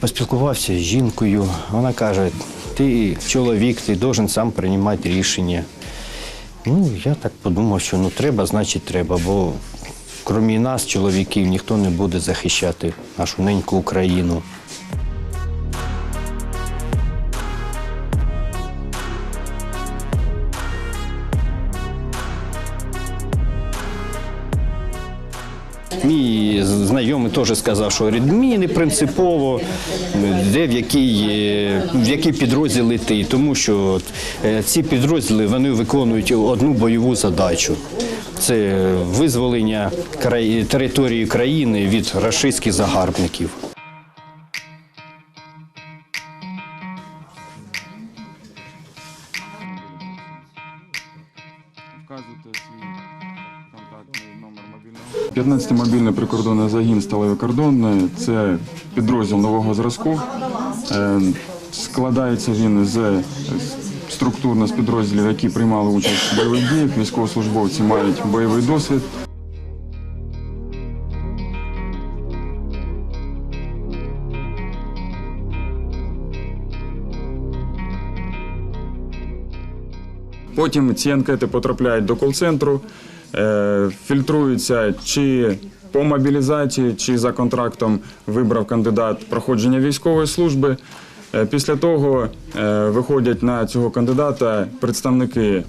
Поспілкувався з жінкою. Вона каже: ти чоловік, ти должен сам приймати рішення. Ну, я так подумав, що ну треба, значить треба, бо крім нас, чоловіків, ніхто не буде захищати нашу неньку Україну. Мій знайомий теж сказав, що мені не принципово, де в який, е, в який підрозділ йти, тому що е, ці підрозділи вони виконують одну бойову задачу. Це визволення території країни від рашистських загарбників. Вказуйте свій 15-й мобільний прикордонний загін сталевий кордон це підрозділ нового зразку. Е, складається він з структурно з підрозділів, які приймали участь в бойових діях. Військовослужбовці мають бойовий досвід. Потім ці анкети потрапляють до кол-центру, е, фільтруються чи по мобілізації, чи за контрактом вибрав кандидат проходження військової служби. Е, Після того е, виходять на цього кандидата представники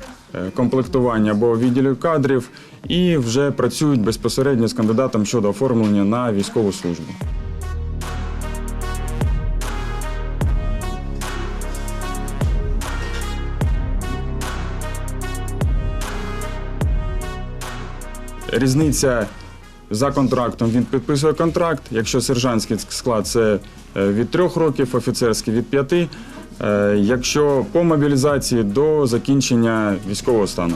комплектування або відділів кадрів і вже працюють безпосередньо з кандидатом щодо оформлення на військову службу. Різниця за контрактом він підписує контракт. Якщо сержантський склад це е, від трьох років, офіцерський від п'яти. Е, Якщо по мобілізації до закінчення військового стану.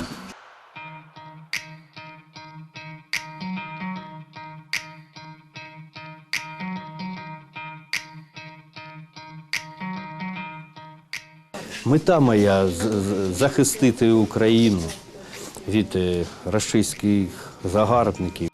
Мета моя захистити Україну від рашистських загарбників.